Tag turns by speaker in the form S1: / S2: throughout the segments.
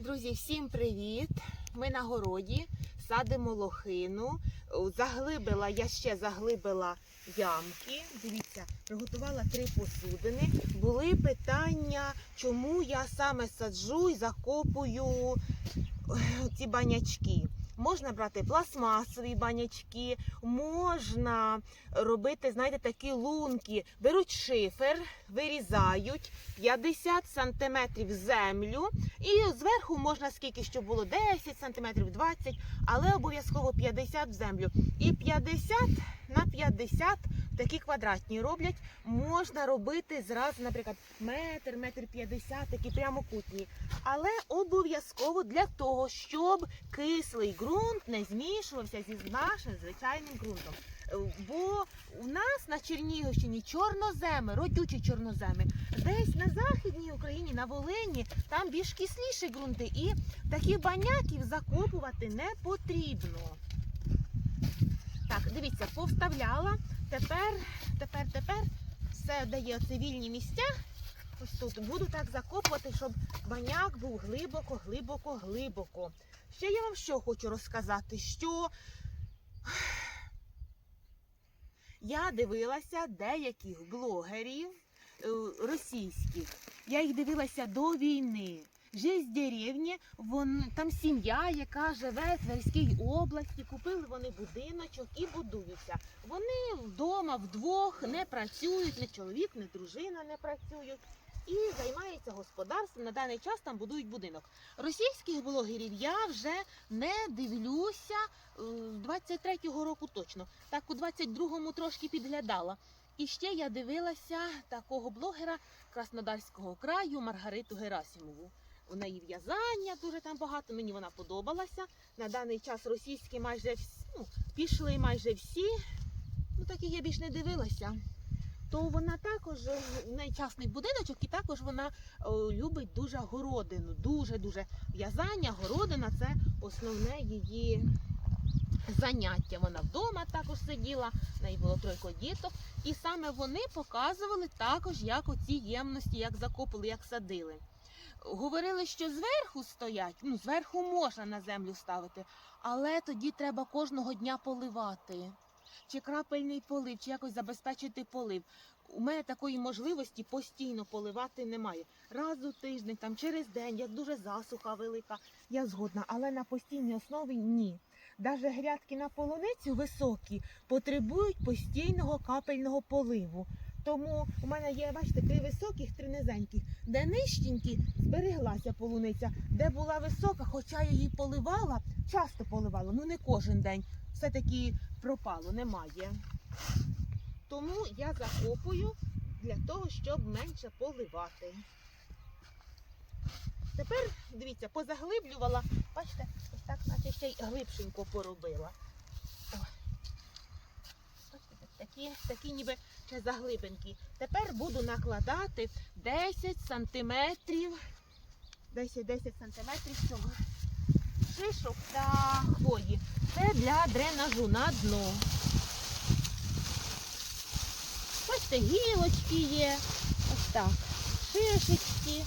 S1: Друзі, всім привіт! Ми на городі садимо лохину. Заглибила, я ще заглибила ямки. Дивіться, приготувала три посудини. Були питання, чому я саме саджу і закопую е, ці банячки. Можна брати пластмасові банячки, можна робити, знаєте, такі лунки. Беруть шифер, вирізають 50 см землю і зверху можна скільки, щоб було 10 см, 20, але обов'язково 50 в землю. І 50 на 50 такі квадратні роблять. Можна робити зразу, наприклад, метр, метр 50, такі прямокутні. Але обов'язково для того, щоб кислий ґрунт не змішувався зі нашим звичайним ґрунтом. Бо у нас на Чернігівщині чорноземи, родючі чорноземи. Десь на західній Україні, на Волині, там більш кисліші ґрунти, і таких баняків закопувати не потрібно. Так, дивіться, повставляла. Тепер, тепер, тепер все дає оце вільні місця. Ось тут буду так закопувати, щоб баняк був глибоко, глибоко, глибоко. Ще я вам що хочу розказати, що я дивилася деяких блогерів е, російських. Я їх дивилася до війни. В деревні, вон там сім'я, яка живе в Тверській області. Купили вони будиночок і будуються. Вони вдома вдвох не працюють, не чоловік, не дружина не працюють. І займаються господарством. На даний час там будують будинок. Російських блогерів я вже не дивлюся е, 23-го року точно. Так у 22-му трошки підглядала. І ще я дивилася такого блогера Краснодарського краю Маргариту Герасимову. У неї в'язання дуже там багато. Мені вона подобалася. На даний час російські майже всі, ну, пішли майже всі. Ну і я більш не дивилася. То вона також е, частний будиночок, і також вона любить дуже городину. Дуже дуже в'язання, городина це основне її заняття. Вона вдома також сиділа, в неї було тройко діток. І саме вони показували також, як оці ємності, як закопали, як садили. Говорили, що зверху стоять, ну зверху можна на землю ставити, але тоді треба кожного дня поливати. Чи крапельний полив, чи якось забезпечити полив. У мене такої можливості постійно поливати немає. Раз у тиждень, там через день, як дуже засуха велика, я згодна, але на постійній основі ні. Даже грядки на полуницю високі потребують постійного капельного поливу. Тому у мене є, бачите, три високих, три низеньких. Де нижченькі збереглася полуниця, де була висока, хоча я її поливала, часто поливала, ну не кожен день. Все-таки пропало, немає. Тому я закопую для того, щоб менше поливати. Тепер, дивіться, позаглиблювала, бачите, ось так, наче ще й глибшенько поробила. Такі, такі ніби ще заглибинки. Тепер буду накладати 10 сантиметрів, 10-10 сантиметрів цього шишок та хвої. Це для дренажу на дно. Бачите, гілочки є. Ось так. Шишечки.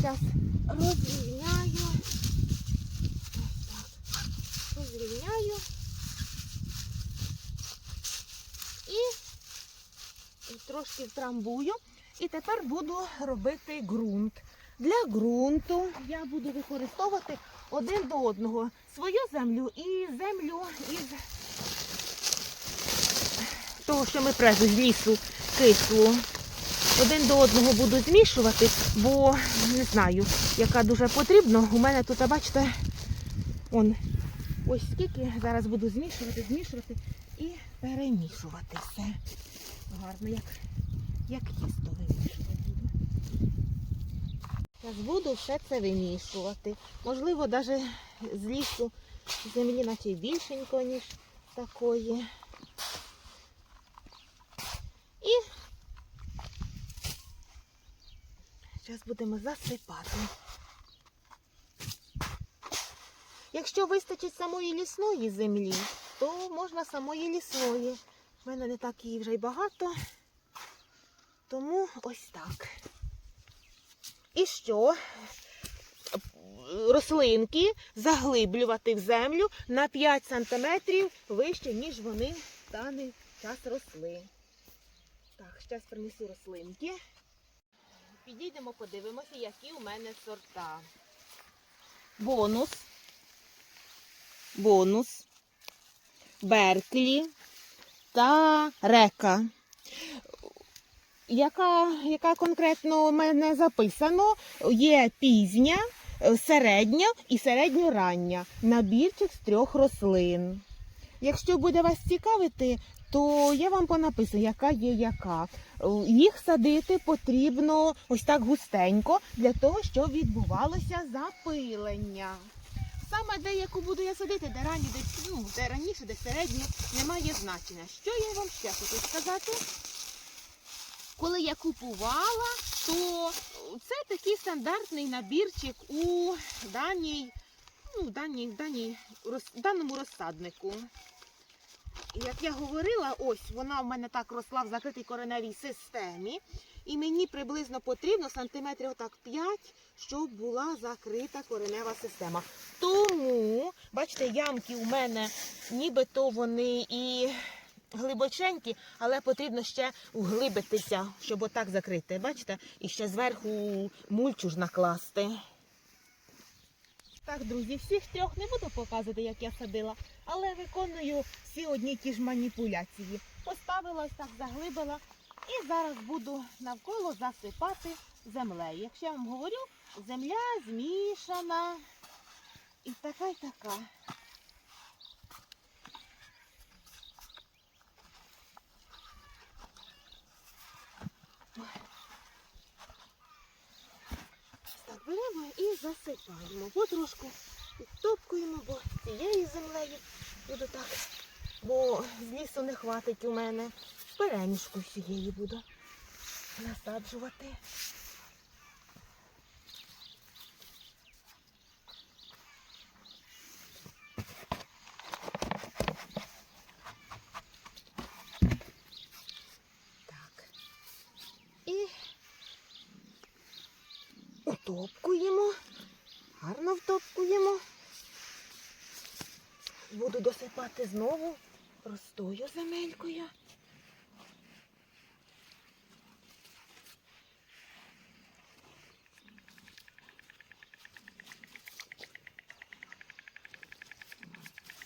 S1: Зараз розрівняю. Ось так. Розрівняю. І, і трошки втрамбую. І тепер буду робити ґрунт. Для ґрунту я буду використовувати один до одного свою землю і землю із того, що ми презу з лісу кислу. Один до одного буду змішувати, бо не знаю, яка дуже потрібна. У мене тут, бачите, он, ось скільки. Зараз буду змішувати, змішувати і перемішувати все. Гарно, як, як тісто вимішувати буду. Зараз буду все це вимішувати. Можливо, навіть з лісу землі наче більшенько, ніж такої. І зараз будемо засипати. Якщо вистачить самої лісної землі, то можна самої лісної. У мене не так її вже й багато. Тому ось так. І що? Рослинки заглиблювати в землю на 5 см вище, ніж вони в даний час росли. Так, зараз принесу рослинки. Підійдемо, подивимося, які у мене сорта. Бонус. Бонус. Берклі та река. Яка, яка конкретно у мене записано, є пізня, середня і середньорання. Набірчик з трьох рослин. Якщо буде вас цікавити, то я вам понаписую, яка є яка. Їх садити потрібно ось так густенько, для того, щоб відбувалося запилення. Саме де яку буду я садити, де рані, де, ну, де раніше, де середньо, немає значення. Що я вам ще хочу сказати? Коли я купувала, то це такий стандартний набірчик у даній, ну, даній, даній, роз- даному розсаднику. Як я говорила, ось вона в мене так росла в закритій кореневій системі. І мені приблизно потрібно сантиметрів отак 5, щоб була закрита коренева система. Тому, бачите, ямки у мене нібито вони і глибоченькі, але потрібно ще углибитися, щоб отак закрити. Бачите? І ще зверху мульчу ж накласти. Так, друзі, всіх трьох не буду показувати, як я садила, але виконую всі одні ті ж маніпуляції. Поставила, так заглибила і зараз буду навколо засипати землею. Якщо я вам говорю, земля змішана і така, і така. Беремо і засипаємо. Потрошку підтопкуємо, бо цією землею буду так, бо з лісу не хватить у мене. Перемішку всієї буду насаджувати. Так. І утопкуємо. Гарно втопкуємо. Буду досипати знову простою земелькою.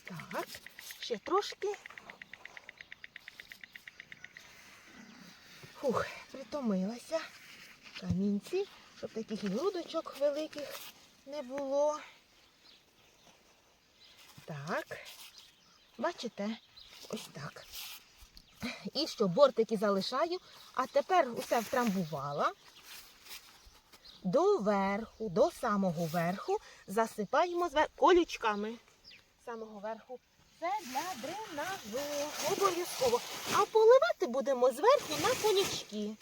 S1: Так, ще трошки. Фух, притомилася. Камінці, щоб таких грудочок великих не було. Так, бачите, ось так. І що бортики залишаю, а тепер усе втрамбувала. До верху, до самого верху засипаємо звер... колючками. Самого верху. Це для дренажу. Обов'язково. А поливати будемо зверху на колючки.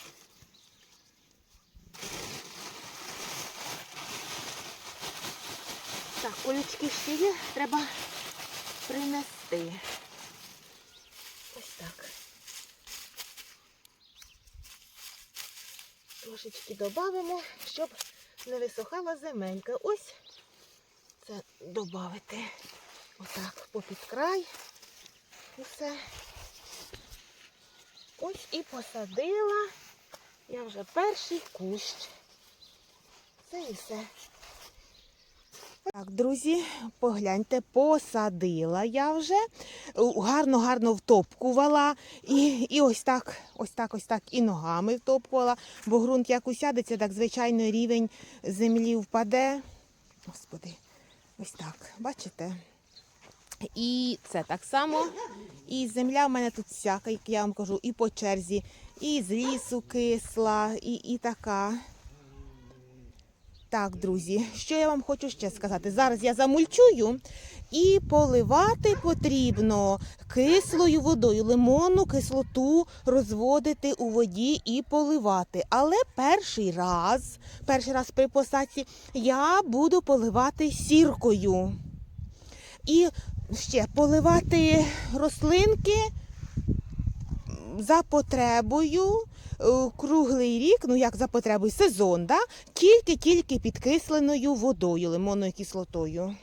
S1: Так, колючки ще є, треба принести. Ось так. Трошечки додамо, щоб не висохала земелька. Ось це додати. Отак, попід край. Усе. Ось і посадила. Я вже перший кущ. Це і все. Так, друзі, погляньте, посадила я вже, гарно-гарно втопкувала. І, і ось так, ось так, ось так і ногами втопкувала, бо ґрунт як усядеться, так звичайно рівень землі впаде. Господи, ось так, бачите? І це так само. І земля в мене тут всяка, як я вам кажу, і по черзі, і з лісу кисла, і, і така. Так, друзі, що я вам хочу ще сказати? Зараз я замульчую і поливати потрібно кислою водою, лимонну кислоту розводити у воді і поливати. Але перший раз, перший раз при посадці я буду поливати сіркою. І ще поливати рослинки за потребою е, круглий рік, ну як за потребою, сезон, да? тільки-тільки підкисленою водою, лимонною кислотою.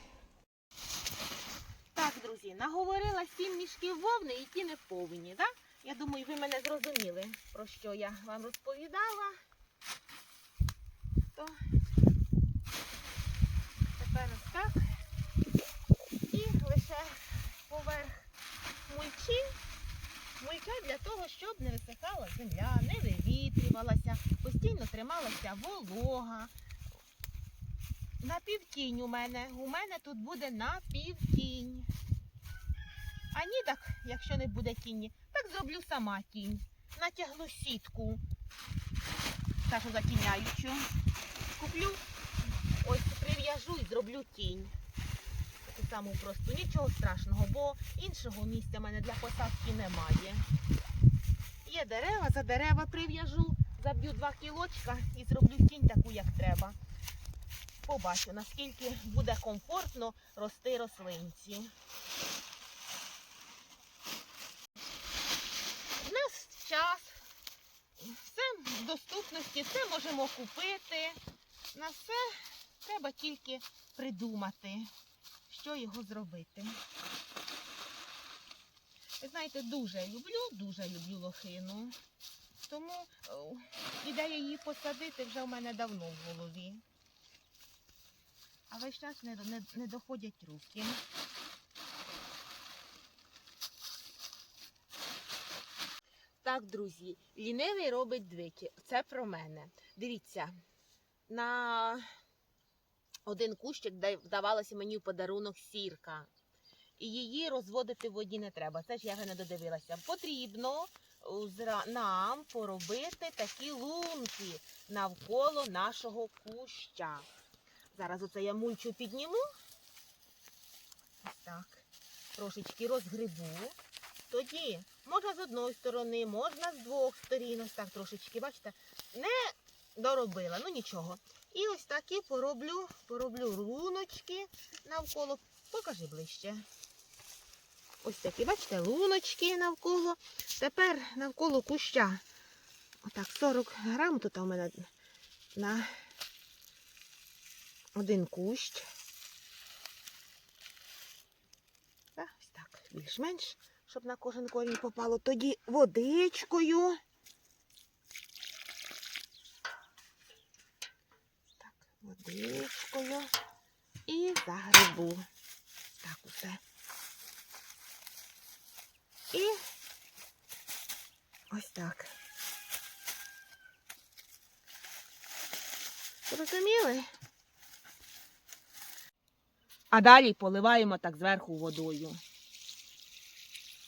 S1: Так, друзі, наговорила сім мішків вовни і ті не повні, так? Я думаю, ви мене зрозуміли, про що я вам розповідала. То тепер ось так. І лише поверх мульчі. Мульча для того, щоб не висихала земля, не вивітрювалася, постійно трималася волога. Напівтінь у мене. У мене тут буде напівтінь. А ні, так, якщо не буде тіні, так зроблю сама тінь. Натягну сітку. Ташу затіняючу. Куплю, ось прив'яжу і зроблю тінь. Саму просту. Нічого страшного, бо іншого місця в мене для посадки немає. Є дерева, за дерева прив'яжу, заб'ю два кілочка і зроблю тінь таку, як треба. Побачу, наскільки буде комфортно рости рослинці. У нас час, все в доступності, все можемо купити. На все треба тільки придумати, що його зробити. Ви знаєте, дуже люблю, дуже люблю лохину. Тому о, ідея її посадити вже в мене давно в голові. А весь час не, не, не доходять руки. Так, друзі, лінивий робить двічі. Це про мене. Дивіться, на один кущик вдавалося мені в подарунок сірка. І її розводити в воді не треба. Це ж я не додивилася. Потрібно нам поробити такі лунки навколо нашого куща. Зараз оце я мульчу підніму. Так. Трошечки розгребу. Тоді можна з одної сторони, можна з двох сторін. Ось так трошечки, бачите, не доробила, ну нічого. І ось такі пороблю, пороблю луночки навколо. Покажи ближче. Ось такі, бачите, луночки навколо. Тепер навколо куща. Отак, 40 грам тут у мене на один кущ. Ось так, більш-менш, щоб на кожен корінь попало. Тоді водичкою. Водичкою. І загребу. Так, усе. І ось так. Зрозуміли? А далі поливаємо так зверху водою.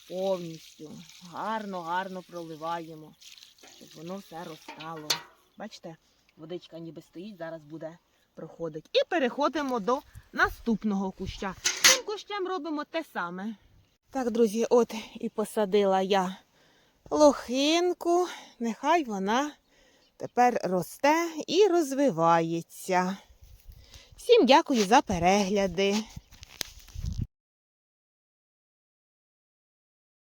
S1: Повністю. Гарно, гарно проливаємо, щоб воно все розтало. Бачите, водичка ніби стоїть, зараз буде проходить. І переходимо до наступного куща. Цим кущем робимо те саме. Так, друзі, от і посадила я лохинку. Нехай вона тепер росте і розвивається. Всім дякую за перегляди.